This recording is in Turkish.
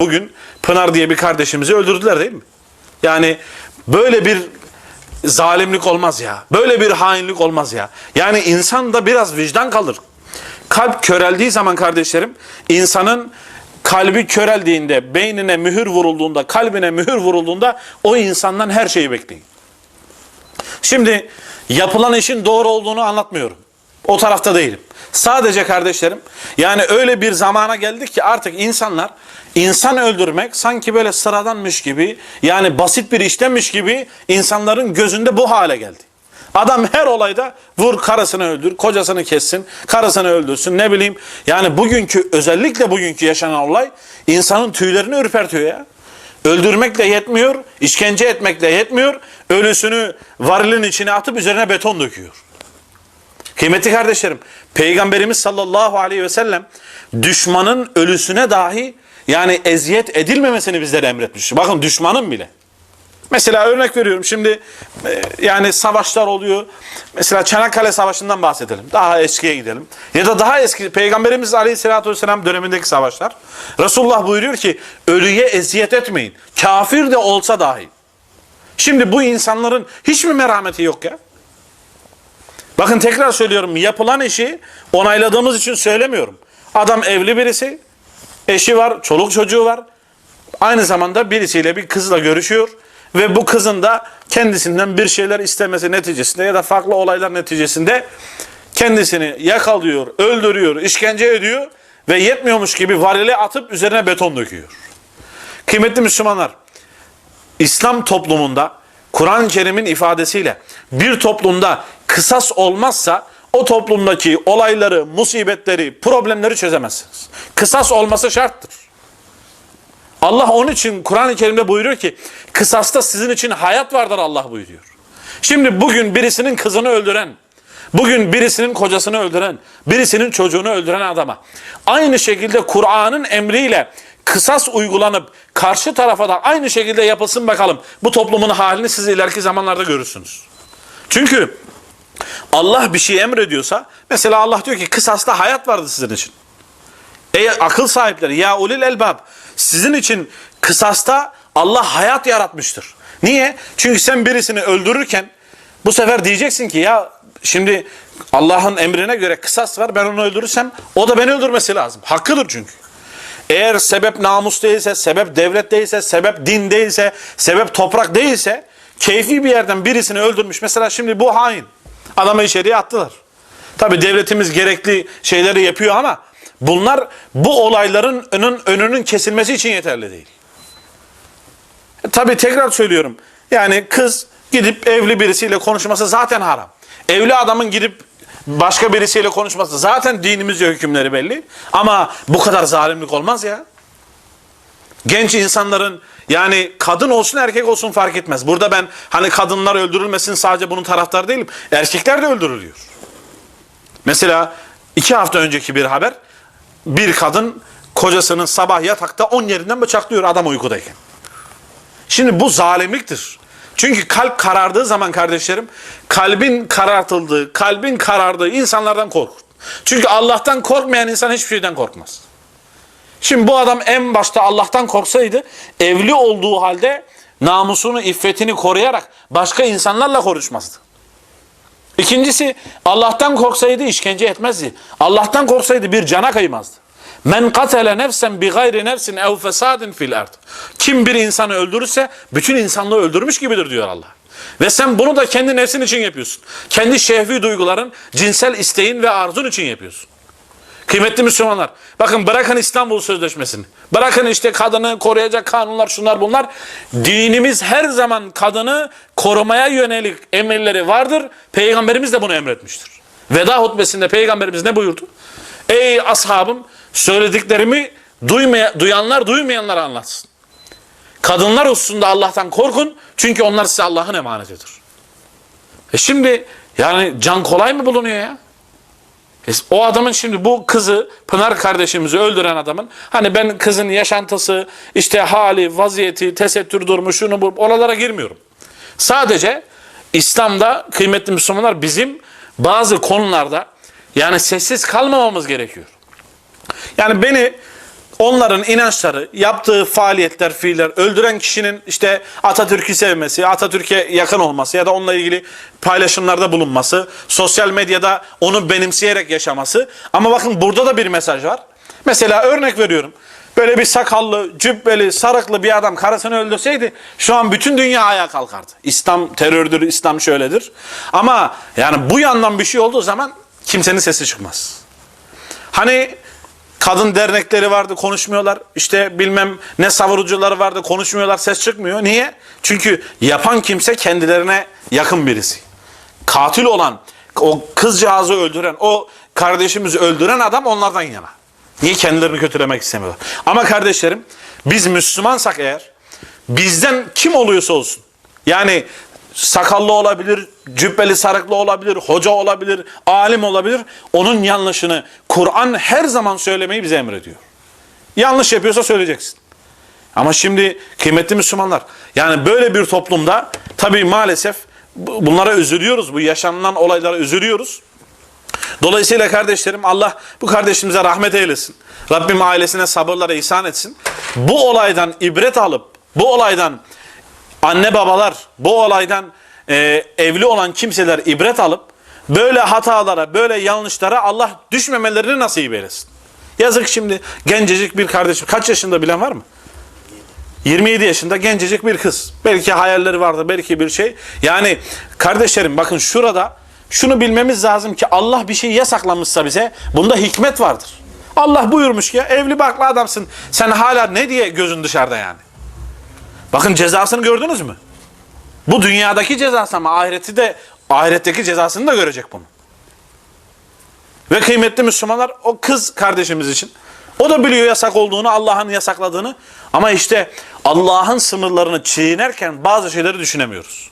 Bugün Pınar diye bir kardeşimizi öldürdüler değil mi? Yani böyle bir zalimlik olmaz ya. Böyle bir hainlik olmaz ya. Yani insan da biraz vicdan kalır. Kalp köreldiği zaman kardeşlerim insanın kalbi köreldiğinde, beynine mühür vurulduğunda, kalbine mühür vurulduğunda o insandan her şeyi bekleyin. Şimdi yapılan işin doğru olduğunu anlatmıyorum. O tarafta değilim. Sadece kardeşlerim yani öyle bir zamana geldik ki artık insanlar insan öldürmek sanki böyle sıradanmış gibi yani basit bir işlemiş gibi insanların gözünde bu hale geldi. Adam her olayda vur karısını öldür, kocasını kessin, karısını öldürsün ne bileyim. Yani bugünkü özellikle bugünkü yaşanan olay insanın tüylerini ürpertiyor ya. Öldürmekle yetmiyor, işkence etmekle yetmiyor. Ölüsünü varilin içine atıp üzerine beton döküyor. Kıymetli kardeşlerim, Peygamberimiz sallallahu aleyhi ve sellem düşmanın ölüsüne dahi yani eziyet edilmemesini bizlere emretmiş. Bakın düşmanın bile. Mesela örnek veriyorum şimdi e, yani savaşlar oluyor. Mesela Çanakkale Savaşı'ndan bahsedelim. Daha eskiye gidelim. Ya da daha eski Peygamberimiz Aleyhisselatü Vesselam dönemindeki savaşlar. Resulullah buyuruyor ki ölüye eziyet etmeyin. Kafir de olsa dahi. Şimdi bu insanların hiç mi merhameti yok ya? Bakın tekrar söylüyorum yapılan işi onayladığımız için söylemiyorum. Adam evli birisi, eşi var, çoluk çocuğu var. Aynı zamanda birisiyle bir kızla görüşüyor ve bu kızın da kendisinden bir şeyler istemesi neticesinde ya da farklı olaylar neticesinde kendisini yakalıyor, öldürüyor, işkence ediyor ve yetmiyormuş gibi varile atıp üzerine beton döküyor. Kıymetli Müslümanlar, İslam toplumunda Kur'an-ı Kerim'in ifadesiyle bir toplumda kısas olmazsa o toplumdaki olayları, musibetleri, problemleri çözemezsiniz. Kısas olması şarttır. Allah onun için Kur'an-ı Kerim'de buyuruyor ki kısasta sizin için hayat vardır Allah buyuruyor. Şimdi bugün birisinin kızını öldüren, bugün birisinin kocasını öldüren, birisinin çocuğunu öldüren adama aynı şekilde Kur'an'ın emriyle kısas uygulanıp karşı tarafa da aynı şekilde yapılsın bakalım. Bu toplumun halini siz ileriki zamanlarda görürsünüz. Çünkü Allah bir şey emrediyorsa mesela Allah diyor ki kısasta hayat vardı sizin için. Ey akıl sahipleri ya ulil elbab sizin için kısasta Allah hayat yaratmıştır. Niye? Çünkü sen birisini öldürürken bu sefer diyeceksin ki ya şimdi Allah'ın emrine göre kısas var ben onu öldürürsem o da beni öldürmesi lazım. Hakkıdır çünkü. Eğer sebep namus değilse, sebep devlet değilse, sebep din değilse, sebep toprak değilse keyfi bir yerden birisini öldürmüş. Mesela şimdi bu hain. Adamı içeriye attılar. Tabi devletimiz gerekli şeyleri yapıyor ama bunlar bu olayların önün, önünün kesilmesi için yeterli değil. E, Tabi tekrar söylüyorum. Yani kız gidip evli birisiyle konuşması zaten haram. Evli adamın gidip başka birisiyle konuşması zaten dinimizce hükümleri belli. Ama bu kadar zalimlik olmaz ya. Genç insanların yani kadın olsun erkek olsun fark etmez. Burada ben hani kadınlar öldürülmesin sadece bunun taraftarı değilim. Erkekler de öldürülüyor. Mesela iki hafta önceki bir haber. Bir kadın kocasının sabah yatakta on yerinden bıçaklıyor adam uykudayken. Şimdi bu zalimliktir. Çünkü kalp karardığı zaman kardeşlerim, kalbin karartıldığı, kalbin karardığı insanlardan korkun. Çünkü Allah'tan korkmayan insan hiçbir şeyden korkmaz. Şimdi bu adam en başta Allah'tan korksaydı, evli olduğu halde namusunu, iffetini koruyarak başka insanlarla konuşmazdı. İkincisi Allah'tan korksaydı işkence etmezdi. Allah'tan korksaydı bir cana kıymazdı. Men katele nefsen bi gayri nefsin ev fesadin fil ard. Kim bir insanı öldürürse bütün insanlığı öldürmüş gibidir diyor Allah. Ve sen bunu da kendi nefsin için yapıyorsun. Kendi şehvi duyguların, cinsel isteğin ve arzun için yapıyorsun. Kıymetli Müslümanlar, bakın bırakın İstanbul Sözleşmesi'ni, bırakın işte kadını koruyacak kanunlar şunlar bunlar. Dinimiz her zaman kadını korumaya yönelik emirleri vardır. Peygamberimiz de bunu emretmiştir. Veda hutbesinde Peygamberimiz ne buyurdu? Ey ashabım söylediklerimi duymaya, duyanlar duymayanlara anlatsın. Kadınlar hususunda Allah'tan korkun çünkü onlar size Allah'ın emanetidir. E şimdi yani can kolay mı bulunuyor ya? E o adamın şimdi bu kızı Pınar kardeşimizi öldüren adamın hani ben kızın yaşantısı işte hali vaziyeti tesettür durumu şunu bu oralara girmiyorum. Sadece İslam'da kıymetli Müslümanlar bizim bazı konularda yani sessiz kalmamamız gerekiyor. Yani beni onların inançları, yaptığı faaliyetler, fiiller, öldüren kişinin işte Atatürk'ü sevmesi, Atatürk'e yakın olması ya da onunla ilgili paylaşımlarda bulunması, sosyal medyada onu benimseyerek yaşaması. Ama bakın burada da bir mesaj var. Mesela örnek veriyorum. Böyle bir sakallı, cübbeli, sarıklı bir adam karısını öldürseydi şu an bütün dünya ayağa kalkardı. İslam terördür, İslam şöyledir. Ama yani bu yandan bir şey olduğu zaman kimsenin sesi çıkmaz. Hani kadın dernekleri vardı konuşmuyorlar. İşte bilmem ne savurucuları vardı konuşmuyorlar ses çıkmıyor. Niye? Çünkü yapan kimse kendilerine yakın birisi. Katil olan, o kızcağızı öldüren, o kardeşimizi öldüren adam onlardan yana. Niye kendilerini kötülemek istemiyorlar? Ama kardeşlerim biz Müslümansak eğer bizden kim oluyorsa olsun yani sakallı olabilir, cübbeli sarıklı olabilir, hoca olabilir, alim olabilir. Onun yanlışını Kur'an her zaman söylemeyi bize emrediyor. Yanlış yapıyorsa söyleyeceksin. Ama şimdi kıymetli Müslümanlar yani böyle bir toplumda tabii maalesef bu- bunlara üzülüyoruz. Bu yaşanılan olaylara üzülüyoruz. Dolayısıyla kardeşlerim Allah bu kardeşimize rahmet eylesin. Rabbim ailesine sabırlara ihsan etsin. Bu olaydan ibret alıp bu olaydan anne babalar bu olaydan e, evli olan kimseler ibret alıp böyle hatalara böyle yanlışlara Allah düşmemelerini nasip eylesin. Yazık şimdi gencecik bir kardeşim kaç yaşında bilen var mı? 27 yaşında gencecik bir kız. Belki hayalleri vardı, belki bir şey. Yani kardeşlerim bakın şurada şunu bilmemiz lazım ki Allah bir şey yasaklamışsa bize bunda hikmet vardır. Allah buyurmuş ki evli barklı adamsın. Sen hala ne diye gözün dışarıda yani? Bakın cezasını gördünüz mü? Bu dünyadaki cezası ama ahireti de ahiretteki cezasını da görecek bunu. Ve kıymetli Müslümanlar o kız kardeşimiz için o da biliyor yasak olduğunu, Allah'ın yasakladığını ama işte Allah'ın sınırlarını çiğnerken bazı şeyleri düşünemiyoruz.